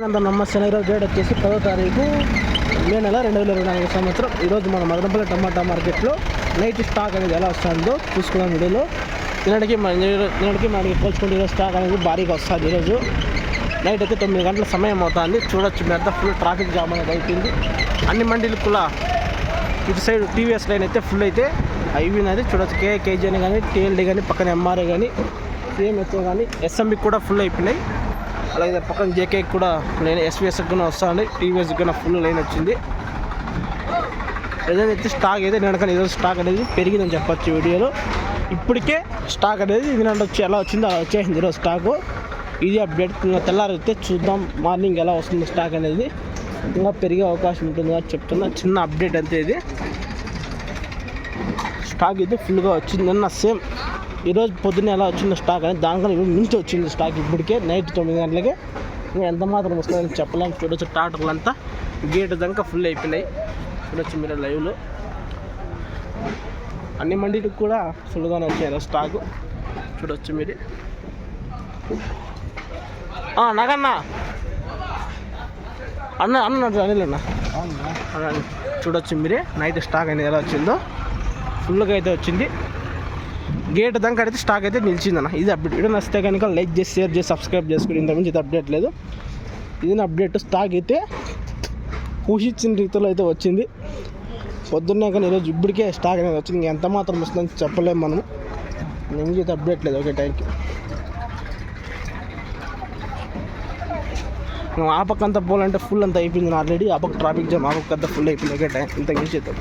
నమ్మ నమస్తే డేట్ వచ్చేసి పదో తారీఖు మే నెల రెండు వేల ఇరవై నాలుగు సంవత్సరం. ఈరోజు మన మదనపల్లి టమాటా మార్కెట్లో నైట్ స్టాక్ అనేది ఎలా వస్తుందో చూసుకున్నాం వీడియోలో. నిన్నటికి నిన్నటికి మనకి పోల్చుకుంటే ఈరోజు స్టాక్ అనేది భారీగా వస్తుంది. ఈరోజు నైట్ అయితే తొమ్మిది గంటల సమయం అవుతుంది. చూడొచ్చు మీద ఫుల్ ట్రాఫిక్ జామ్ అనేది అయిపోయింది. అన్ని మండీలు కూడా ఇటు సైడ్ టీవీఎస్ లైన్ అయితే ఫుల్ అయితే అయిపోయినది చూడొచ్చు. కేకేజీ అని కానీ టీఎల్డీ కానీ పక్కన ఎంఆర్ఏ కానీ సిఎంఎస్ఓ కానీ ఎస్ఎంబి కూడా ఫుల్ అయిపోయినాయి. అలాగే పక్కన జేకే కూడా లైన్ ఎస్విఎస్ కూడా వస్తుంది టీవీఎస్ కూడా ఫుల్ లైన్ వచ్చింది. ఏదైనా అయితే స్టాక్ అయితే నేను కానీ ఈరోజు స్టాక్ అనేది పెరిగిందని చెప్పొచ్చు వీడియోలో. ఇప్పటికే స్టాక్ అనేది ఇది నన్ను వచ్చి ఎలా వచ్చిందో అలా వచ్చేసింది ఈరోజు స్టాకు ఇది అప్డేట్ ఇంకా తెల్లారైతే చూద్దాం మార్నింగ్ ఎలా వస్తుంది స్టాక్ అనేది. ఇంకా పెరిగే అవకాశం ఉంటుంది అని చెప్తున్నా. చిన్న అప్డేట్ అంతే ఇది. స్టాక్ అయితే ఫుల్గా వచ్చింది నిన్న సేమ్ ఈరోజు పొద్దున్న ఎలా వచ్చిందో స్టాక్ అని దానికన్నా ఈరోజు మించి వచ్చింది స్టాక్ ఇప్పటికే నైట్ తొమ్మిది గంటలకి. ఇంకా ఎంత మాత్రం వస్తుందని చెప్పలేము చూడొచ్చు టాటర్లు అంతా గేట్ దాకా ఫుల్ అయిపోయినాయి. చూడొచ్చు మీరు లైవ్లో. అన్ని మండీలకు కూడా ఫుల్గానే వచ్చాయి స్టాక్. చూడొచ్చు మీరు. నాకన్నా అన్న అన్న అనిల్ అన్న. అన్న, చూడొచ్చు మీరే. నైట్ స్టాక్ అనేది ఎలా వచ్చిందో. ఫుల్గా అయితే వచ్చింది. గేట్ దాకా అయితే స్టాక్ అయితే నిలిచిందన్న. ఇది అప్డేట్ వీడియో నచ్చితే కనుక లైక్ చేసి షేర్ చేసి సబ్స్క్రైబ్ చేసుకుని ఇంతకుమించి ఇది అప్డేట్ లేదు. ఇది నా అప్డేట్ స్టాక్ అయితే ఊహించిన రీతిలో అయితే వచ్చింది. పొద్దున్నే కానీ ఈరోజు ఇప్పటికే స్టాక్ అనేది వచ్చింది. ఎంత మాత్రం వస్తుందని చెప్పలేము మనం నేను అయితే అప్డేట్ లేదు. ఓకే థ్యాంక్ యూ నువ్వు ఆ పక్క అంతా ఫుల్ అంతా అయిపోయింది. ఆల్రెడీ ఆ పక్క ట్రాఫిక్ జామ్ ఆ పక్క అంతా ఫుల్ అయిపోయింది. ఓకే టైం ఇంత మించి అయితే